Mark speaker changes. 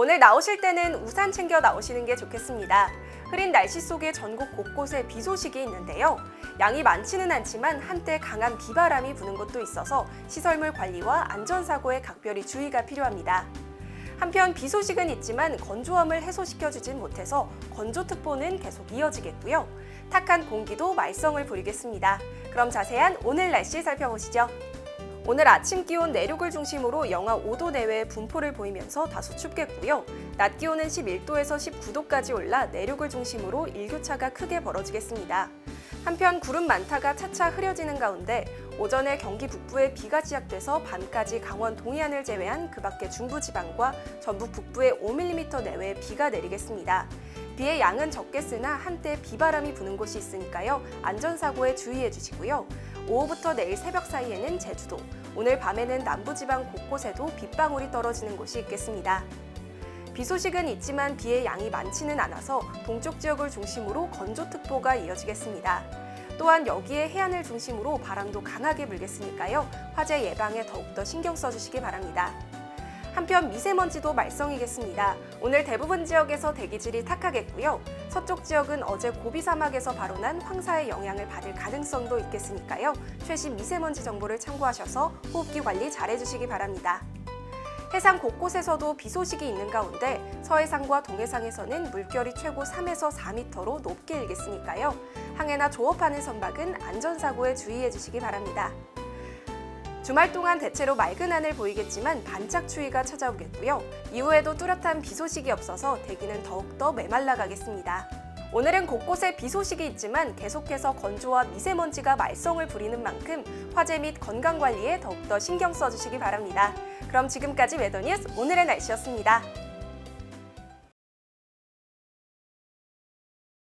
Speaker 1: 오늘 나오실 때는 우산 챙겨 나오시는 게 좋겠습니다. 흐린 날씨 속에 전국 곳곳에 비 소식이 있는데요. 양이 많지는 않지만 한때 강한 비바람이 부는 곳도 있어서 시설물 관리와 안전사고에 각별히 주의가 필요합니다. 한편 비 소식은 있지만 건조함을 해소시켜주진 못해서 건조특보는 계속 이어지겠고요. 탁한 공기도 말썽을 부리겠습니다. 그럼 자세한 오늘 날씨 살펴보시죠. 오늘 아침 기온 내륙을 중심으로 영하 5도 내외의 분포를 보이면서 다소 춥겠고요. 낮 기온은 11도에서 19도까지 올라 내륙을 중심으로 일교차가 크게 벌어지겠습니다. 한편 구름 많다가 차차 흐려지는 가운데 오전에 경기 북부에 비가 시작돼서 밤까지 강원 동해안을 제외한 그 밖의 중부 지방과 전북 북부에 5mm 내외의 비가 내리겠습니다. 비의 양은 적겠으나 한때 비바람이 부는 곳이 있으니까요. 안전사고에 주의해 주시고요. 오후부터 내일 새벽 사이에는 제주도, 오늘 밤에는 남부지방 곳곳에도 빗방울이 떨어지는 곳이 있겠습니다. 비 소식은 있지만 비의 양이 많지는 않아서 동쪽 지역을 중심으로 건조특보가 이어지겠습니다. 또한 여기에 해안을 중심으로 바람도 강하게 불겠으니까요. 화재 예방에 더욱더 신경 써주시기 바랍니다. 한편 미세먼지도 말썽이겠습니다. 오늘 대부분 지역에서 대기질이 탁하겠고요. 서쪽 지역은 어제 고비 사막에서 발원한 황사의 영향을 받을 가능성도 있겠으니까요. 최신 미세먼지 정보를 참고하셔서 호흡기 관리 잘 해주시기 바랍니다. 해상 곳곳에서도 비 소식이 있는 가운데 서해상과 동해상에서는 물결이 최고 3에서 4m로 높게 일겠으니까요. 항해나 조업하는 선박은 안전사고에 주의해 주시기 바랍니다. 주말 동안 대체로 맑은 하늘 보이겠지만 반짝 추위가 찾아오겠고요. 이후에도 뚜렷한 비 소식이 없어서 대기는 더욱더 메말라 가겠습니다. 오늘은 곳곳에 비 소식이 있지만 계속해서 건조와 미세먼지가 말썽을 부리는 만큼 화재 및 건강 관리에 더욱더 신경 써주시기 바랍니다. 그럼 지금까지 웨더뉴스 오늘의 날씨였습니다.